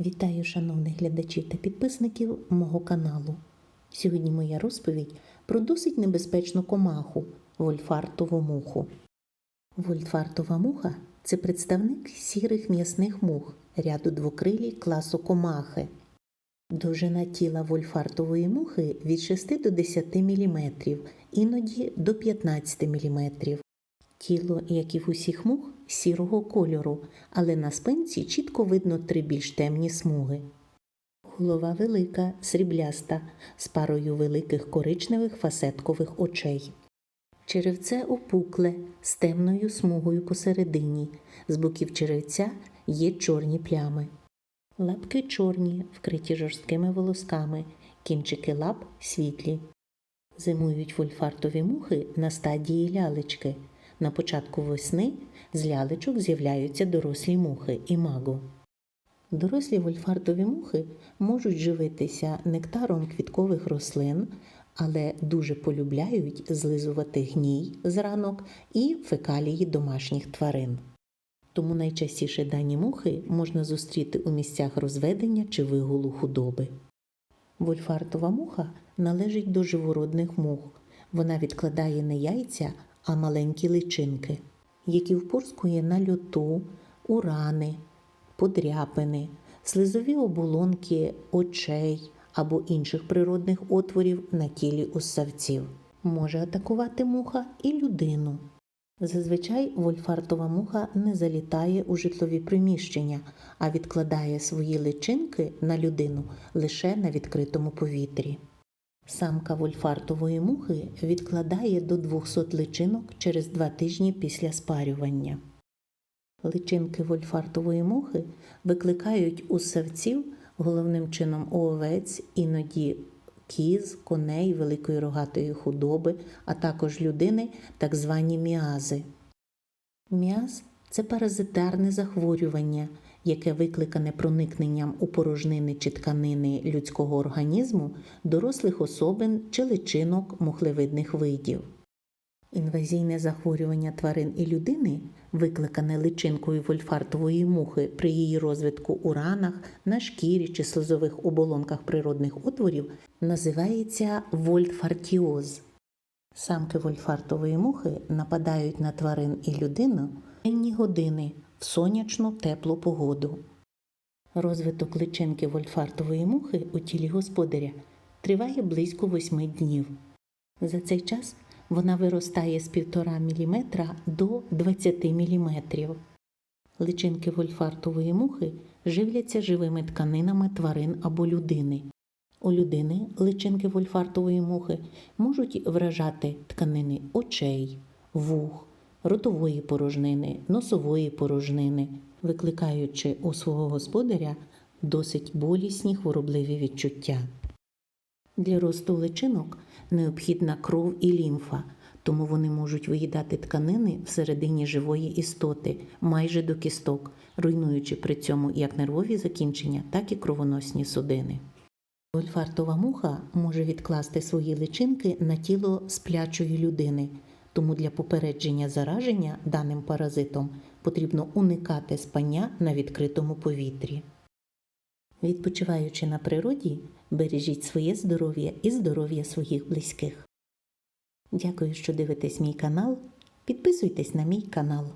Вітаю шановних глядачів та підписників мого каналу. Сьогодні моя розповідь про досить небезпечну комаху вольфартову муху. Вольфартова муха це представник сірих м'ясних мух ряду двокрилі класу комахи. Довжина тіла вольфартової мухи від 6 до 10 мм, іноді до 15 мм. Тіло, як і в усіх мух, сірого кольору, але на спинці чітко видно три більш темні смуги. Голова велика, срібляста, з парою великих коричневих фасеткових очей. Черевце опукле, з темною смугою посередині. З боків черевця є чорні плями. Лапки чорні, вкриті жорсткими волосками, кінчики лап світлі. Зимують вольфартові мухи на стадії лялечки. На початку весни з лялечок з'являються дорослі мухи і маго. Дорослі вольфартові мухи можуть живитися нектаром квіткових рослин, але дуже полюбляють злизувати гній з ранок і фекалії домашніх тварин. Тому найчастіше дані мухи можна зустріти у місцях розведення чи вигулу худоби. Вольфартова муха належить до живородних мух. Вона відкладає не яйця, а маленькі личинки, які впорскує на льоту, у рани, подряпини, слизові оболонки очей або інших природних отворів на тілі усавців. Може атакувати муха і людину. Зазвичай вольфартова муха не залітає у житлові приміщення, а відкладає свої личинки на людину лише на відкритому повітрі. Самка вольфартової мухи відкладає до 200 личинок через два тижні після спарювання. Личинки вольфартової мухи викликають у савців головним чином у овець, іноді кіз, коней, великої рогатої худоби, а також людини, так звані міази. Міаз це паразитарне захворювання, яке викликане проникненням у порожнини чи тканини людського організму дорослих особин чи личинок мухлевидних видів. Інвазійне захворювання тварин і людини, викликане личинкою вольфартової мухи при її розвитку у ранах, на шкірі чи слизових оболонках природних отворів, називається вольфартіоз. Самки вольфартової мухи нападають на тварин і людину денні години в сонячну теплу погоду. Розвиток личинки вольфартової мухи у тілі господаря триває близько 8 днів. За цей час вона виростає з 1,5 мм до 20 мм. Личинки вольфартової мухи живляться живими тканинами тварин або людини. У людини личинки вольфартової мухи можуть вражати тканини очей, вух, ротової порожнини, носової порожнини, викликаючи у свого господаря досить болісні хворобливі відчуття. Для росту личинок необхідна кров і лімфа, тому вони можуть виїдати тканини всередині живої істоти майже до кісток, руйнуючи при цьому як нервові закінчення, так і кровоносні судини. Вольфартова муха може відкласти свої личинки на тіло сплячої людини, тому для попередження зараження даним паразитом потрібно уникати спання на відкритому повітрі. Відпочиваючи на природі, бережіть своє здоров'я і здоров'я своїх близьких. Дякую, що дивитесь мій канал. Підписуйтесь на мій канал.